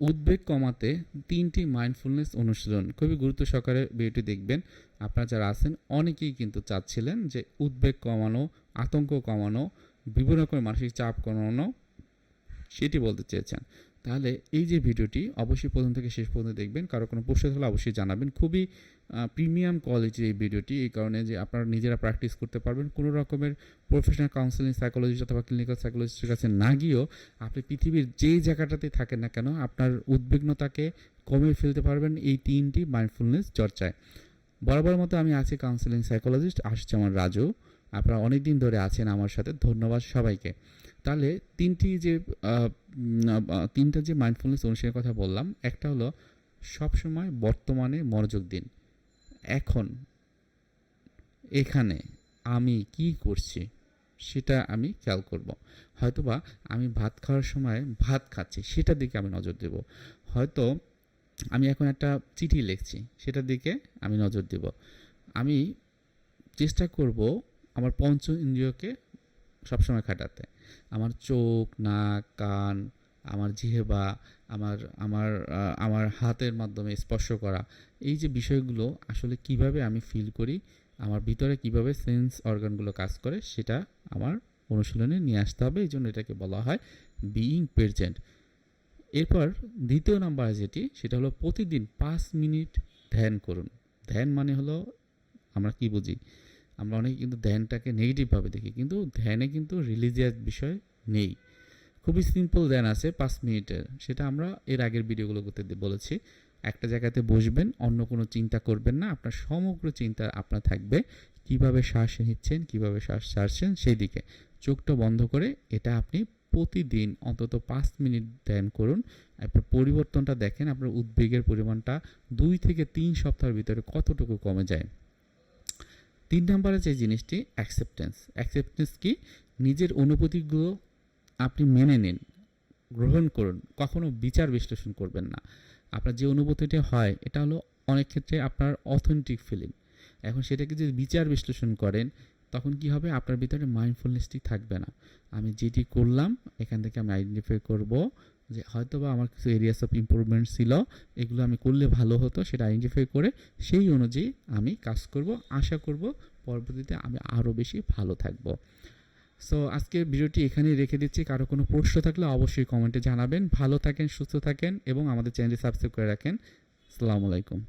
উদ্বেগ কমাতে তিনটি মাইন্ডফুলনেস অনুশীলন। খুবই গুরুত্ব সহকারে ভিডিওটি দেখবেন। আপনারা যারা আছেন, অনেকেই কিন্তু চাচ্ছিলেন যে উদ্বেগ কমানো, আতঙ্ক কমানো, বিভিন্ন রকমের মানসিক চাপ কমানো, সেটি বলতে চেয়েছেন। তাহলে এই যে ভিডিওটি অবশ্যই প্রথম থেকে শেষ পর্যন্ত দেখবেন। কারও কোনো প্রশ্ন থাকলে অবশ্যই জানাবেন। খুবই প্রিমিয়াম কোয়ালিটির এই ভিডিওটি। এই কারণে যে আপনারা নিজেরা প্র্যাকটিস করতে পারবেন। কোনো রকমের প্রফেশনাল কাউন্সেলিং সাইকোলজিস্ট অথবা ক্লিনিক্যাল সাইকোলজিস্টের কাছে না গিয়েও আপনি পৃথিবীর যেই জায়গাটাতে থাকেন না কেন, আপনার উদ্বিগ্নতাকে কমে ফেলতে পারবেন এই তিনটি মাইন্ডফুলনেস চর্চায়। বরাবর মতো আমি আছি কাউন্সেলিং সাইকোলজিস্ট আসছে আমার রাজু। আপনারা অনেক দিন ধরে আছেন আমার সাথে, ধন্যবাদ সবাইকে। তাহলে তিনটি যে তিনটা যে মাইন্ডফুলনেস অনুশীলনের কথা বললাম, একটা হলো সবসময় বর্তমানে মনোযোগ দিন। এখন, এখানে আমি কি করছি, সেটা আমি খেয়াল করব। হয়তোবা আমি ভাত খাওয়ার সময় ভাত খাচ্ছি, সেটার দিকে আমি নজর দেব। হয়তো আমি এখন একটা চিঠি লিখছি, সেটার দিকে আমি নজর দেব। আমি চেষ্টা করব আমার পঞ্চ ইন্দ্রিয়কে সবসময় খাটাতে। আমার চোখ, নাক, কান, আমার জিহেবা, আমার আমার আমার হাতের মাধ্যমে স্পর্শ করা, এই যে বিষয়গুলো আসলে কীভাবে আমি ফিল করি, আমার ভিতরে কীভাবে সেন্স অর্গানগুলো কাজ করে, সেটা আমার অনুশীলনে নিয়ে আসতে হবে, এই জন্য এটাকে বলা হয় বিইং প্রেজেন্ট এরপর দ্বিতীয় নাম্বার যেটি, সেটা হলো প্রতিদিন পাঁচ মিনিট ধ্যান করুন। ধ্যান মানে হলো আমরা কি বুঝি? আমরা অনেকে কিন্তু ধ্যানটাকে নেগেটিভভাবে দেখি, কিন্তু ধ্যানে কিন্তু রিলিজিয়াস বিষয় নেই। খুবই সিম্পল ধ্যান আছে, পাঁচ মিনিটের। সেটা আমরা এর আগের ভিডিওগুলোতে বলেছি। একটা জায়গাতে বসবেন, অন্য কোনো চিন্তা করবেন না। আপনার সমগ্র চিন্তা আপনার থাকবে। কীভাবে শ্বাস নিচ্ছেন, কীভাবে শ্বাস ছাড়ছেন, সেই দিকে। চোখটা বন্ধ করে এটা আপনি প্রতিদিন অন্তত পাঁচ মিনিট ধ্যান করুন। আপনার পরিবর্তনটা দেখেন, আপনার উদ্বেগের পরিমাণটা দুই থেকে তিন সপ্তাহের ভিতরে কতটুকু কমে যায়। তিন নম্বরে যে জিনিসটি অ্যাকসেপ্টেন্স অ্যাকসেপ্টেন্স কি? নিজের অনুভূতিগুলো আপনি মেনে নিন, গ্রহণ করুন, কখনো বিচার বিশ্লেষণ করবেন না। আপনার যে অনুভূতিটা হয়, এটা হলো অনেক ক্ষেত্রে আপনার অথেন্টিক ফিলিং এখন সেটাকে যদি বিচার বিশ্লেষণ করেন, তখন কি হবে? আপনার ভিতরে মাইন্ডফুলনেসটি থাকবে না। আমি যেটি করলাম, এখান থেকে আমি আইডেন্টিফাই করব যে হয়তো বা আমার কিছু এরিয়াস অফ ইম্প্রুভমেন্ট ছিল, এগুলো আমি করলে ভালো হতো, সেটা আইডেন্টিফাই করে সেই অনুযায়ী আমি কাজ করব, আশা করব পরবর্তীতে আমি আরও বেশি ভালো থাকব। সো আজকের ভিডিওটি এখানেই রেখে দিচ্ছি। কারও কোনো প্রশ্ন থাকলে অবশ্যই কমেন্টে জানাবেন। ভালো থাকেন, সুস্থ থাকেন এবং আমাদের চ্যানেলটি সাবস্ক্রাইব করে রাখেন। আসসালামু আলাইকুম।